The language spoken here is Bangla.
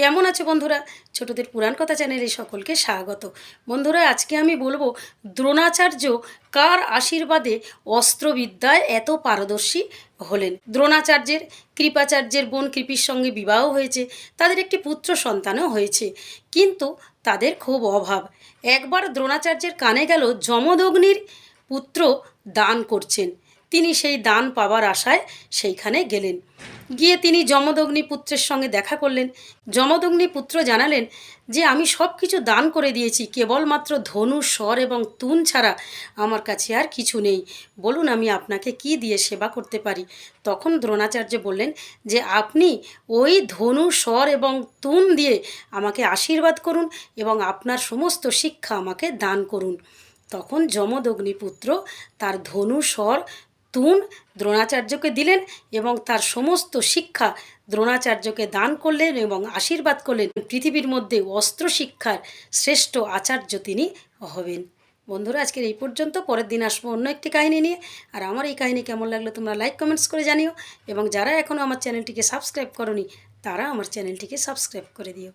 কেমন আছে বন্ধুরা? ছোটদের পুরাণ কথা চ্যানেলে সকলকে স্বাগত। বন্ধুরা, আজকে আমি বলব, দ্রোণাচার্য কার আশীর্বাদে অস্ত্রবিদ্যায় এত পারদর্শী হলেন? দ্রোণাচার্যের, কৃপাচার্যের বোন কৃপির সঙ্গে বিবাহ হয়েছে, তাদের একটি পুত্র সন্তানও হয়েছে। কিন্তু তাদের খুব অভাব। একবার দ্রোণাচার্যের কানে গেল যমদগ্নির পুত্র দান করছেন। তিনি সেই দান পাবার আশায় সেইখানে গেলেন। গিয়ে তিনি যমদগ্নি পুত্রের সঙ্গে দেখা করলেন। যমদগ্নি পুত্র জানালেন যে, আমি সব কিছু দান করে দিয়েছি, কেবলমাত্র ধনু, স্বর এবং তুন ছাড়া আমার কাছে আর কিছু নেই। বলুন আমি আপনাকে কি দিয়ে সেবা করতে পারি? তখন দ্রোণাচার্য বললেন যে, আপনি ওই ধনু, স্বর এবং তুন দিয়ে আমাকে আশীর্বাদ করুন এবং আপনার সমস্ত শিক্ষা আমাকে দান করুন। তখন যমদগ্নিপুত্র তার ধনু, স্বর তুন দ্রোণাচার্যকে দিলেন এবং তার সমস্ত শিক্ষা দ্রোণাচার্যকে দান করলেন এবং আশীর্বাদ করলেন। পৃথিবীর মধ্যে অস্ত্র শিক্ষার শ্রেষ্ঠ আচার্য তিনি হবেন। বন্ধুরা, আজকের এই পর্যন্ত। পরের দিন আসব অন্য একটি কাহিনী নিয়ে। আর আমার এই কাহিনী কেমন লাগল তোমরা লাইক, কমেন্টস করে জানিও। এবং যারা এখনও আমার চ্যানেলটিকে সাবস্ক্রাইব করনি, তারা আমার চ্যানেলটিকে সাবস্ক্রাইব করে দিও।